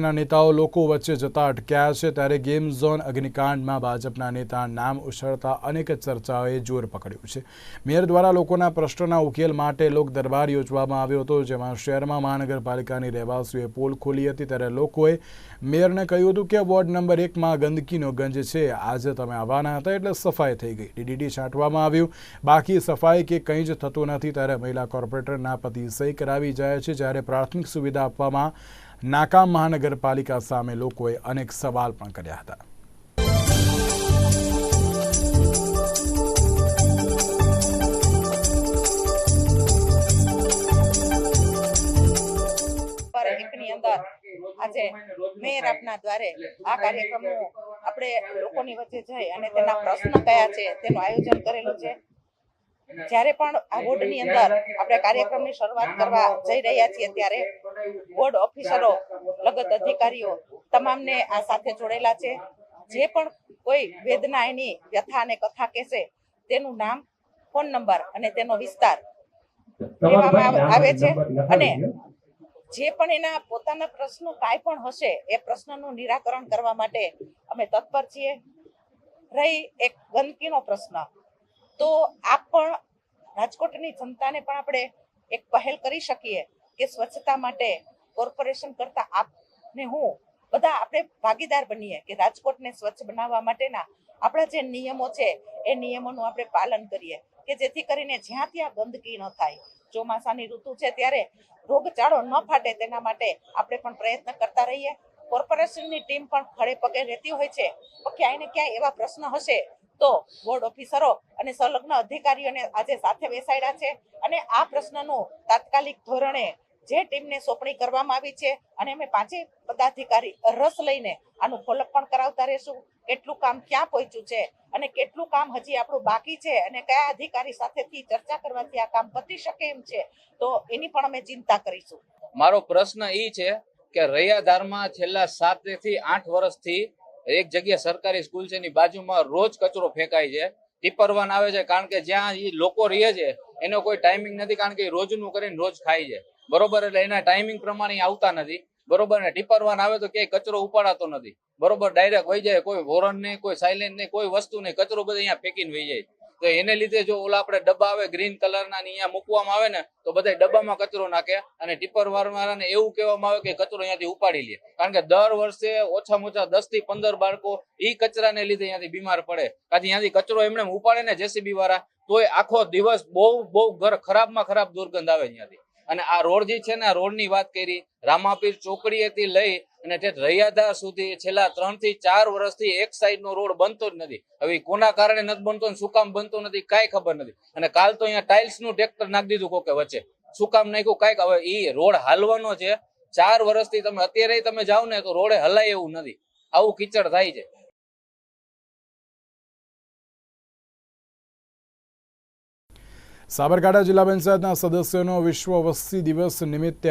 ના નેતાઓ લોકો વચ્ચે જતા અટક્યા છે ત્યારે ગેમ ઝોન અગ્નિકાંડમાં ભાજપના નેતા નામ ઉછળતા અનેક ચર્ચાઓએ જોર પકડ્યું છે. મેયર દ્વારા લોકોના પ્રશ્નોના ઉકેલ માટે લોક દરબાર યોજવામાં આવ્યો હતો, જેમાં શહેરમાં મહાનગરપાલિકાની રહેવાસીઓએ પોલ ખોલી હતી ત્યારે લોકોએ મેયરને કહ્યું હતું કે વોર્ડ નંબર એકમાં ગંદકીનો ગંજ છે, આજે તમે આવવાના હતા એટલે સફાઈ થઈ ગઈ. ડીડીટી છાંટવામાં આવ્યું. બાકી સફાઈ કે કંઈ જ થતું નથી ત્યારે મહિલા કોર્પોરેટરના પતિ સહી કરાવી જાય છે, જ્યારે પ્રાથમિક સુવિધા આપવામાં નાકામ મહાનગરપાલિકા સામે લોકોએ અનેક સવાલ પણ કર્યા હતા. આજે મેયર આપના દ્વારે આ કાર્યક્રમો આપણે લોકોની વચ્ચે જઈ અને તેના પ્રશ્ન કયા છે તેનું આયોજન કરેલું છે. જ્યારે પણ આ વોર્ડની અંદર આપણે કાર્યક્રમની શરૂઆત કરવા જઈ રહ્યા છીએ ત્યારે વોર્ડ ઓફિસરો લગત અધિકારીઓ તમામને આ સાથે જોડેલા છે. જે પણ કોઈ વેદના એની વ્યથા અને કથા કહેશે તેનું નામ ફોન નંબર અને તેનો વિસ્તાર લેવામાં આવે- આવે છે. અને જે પણ એના પોતાના પ્રશ્નો કાંઈ પણ હશે એ પ્રશ્નનું નિરાકરણ કરવા માટે અમે તત્પર છીએ. રહી એક ગંદકીનો પ્રશ્ન. તો આ પણ રાજકોટની જનતાને પણ આપણે એક પહેલ કરી શકીએ કે સ્વચ્છતા માટે કોર્પોરેશન કરતા આપને હું બધા આપણે ભાગીદાર બનીએ કે રાજકોટને સ્વચ્છ બનાવવા માટેના આપણા જે નિયમો છે, એ નિયમોનું આપણે પાલન કરીએ કે જેથી કરીને જ્યાં ત્યાં ગંદકી ન થાય. ચોમાસાની ઋતુ છે ત્યારે રોગચાળો ન ફાટે તેના માટે આપણે પણ પ્રયત્ન કરતા રહીએ. કોર્પોરેશનની ટીમ પણ ખડે પગે રહેતી હોય છે. ક્યાંય ને ક્યાંય એવા પ્રશ્ન હશે તો બોર્ડ ઓફિસરો અને સંલગ્ન અધિકારીઓને આજે સાથે બેસાડ્યા છે અને આ પ્રશ્નનું તાત્કાલિક ધોરણે જે ટીમને સોંપણી કરવામાં આવી છે અને અમે પાંચે પદાધિકારી રસ લઈને આનું ફોલોઅપ પણ કરાવતા રહેશું. કેટલું કામ ક્યાં પહોંચ્યું છે અને કેટલું કામ હજી આપણું બાકી છે અને કયા અધિકારી સાથેથી ચર્ચા કરવાથી આ કામ પતી શકે એમ છે, તો એની પણ અમે ચિંતા કરીશું. મારો પ્રશ્ન એ છે કે રૈયાધારમાં છેલ્લા સાતથી આઠ વર્ષથી એક જગ્યા સરકારી સ્કૂલ છે એની બાજુમાં રોજ કચરો ફેંકાય છે. ટીપર વાન આવે છે કારણ કે જ્યાં એ લોકો રહે છે, એનો કોઈ ટાઈમિંગ નથી કારણ કે એ રોજનું કરીને રોજ ખાય છે. બરોબર એટલે એના ટાઈમિંગ પ્રમાણે આવતા નથી. બરોબર ને ટીપરવાન આવે તો ક્યાંય કચરો ઉપાડાતો નથી. બરોબર ડાયરેક્ટ વહી જાય, કોઈ વોરન નહીં કોઈ સાયલેન્ટ નહીં કોઈ વસ્તુ નહીં કચરો બધો અહીંયા ફેંકીને વહી જાય. તો એને લીધે જો ઓલા આપણે ડબ્બા આવે ગ્રીન કલરના ના અહીંયા મૂકવામાં આવે ને, તો બધા ડબ્બામાં કચરો નાખે અને ટીપર વાળાને એવું કહેવામાં આવે કે કચરો અહીંયાથી ઉપાડી લે. કારણ કે દર વર્ષે ઓછામાં ઓછા દસથી પંદર બાળકો ઈ કચરાને લીધે અહીંયાથી બીમાર પડે. કાંથી અહીંયાથી કચરો એમને ઉપાડે ને જેસીબી વાળા, તોય આખો દિવસ બહુ બહુ ઘર ખરાબમાં ખરાબ દુર્ગંધ આવે અહીંયાથી. અને આ રોડ જે છે ને રોડની વાત કરી, રામાપીર ચોકડીએથી લઈ અને તે રૈયાધાર સુધી છેલ્લા ત્રણથી ચાર વર્ષથી એક સાઈડ નો રોડ બનતો જ નથી. હવે કોના કારણે નથી બનતો શું કામ બનતો નથી કાંઈ ખબર નથી. અને કાલ તો અહીંયા ટાઇલ્સનું ટ્રેક્ટર નાખી દીધું કોકે વચ્ચે. શું કામ નાખ્યું? કાંઈક હવે ઈ રોડ હાલવાનો છે. ચાર વર્ષથી તમે અત્યારે તમે જાઓ ને તો રોડે હલાય એવું નથી. આવું કિચડ થાય છે. સાબરકાંઠા જિલ્લા પંચાયતના સદસ્યોનો વિશ્વ વસ્તી દિવસ નિમિત્તે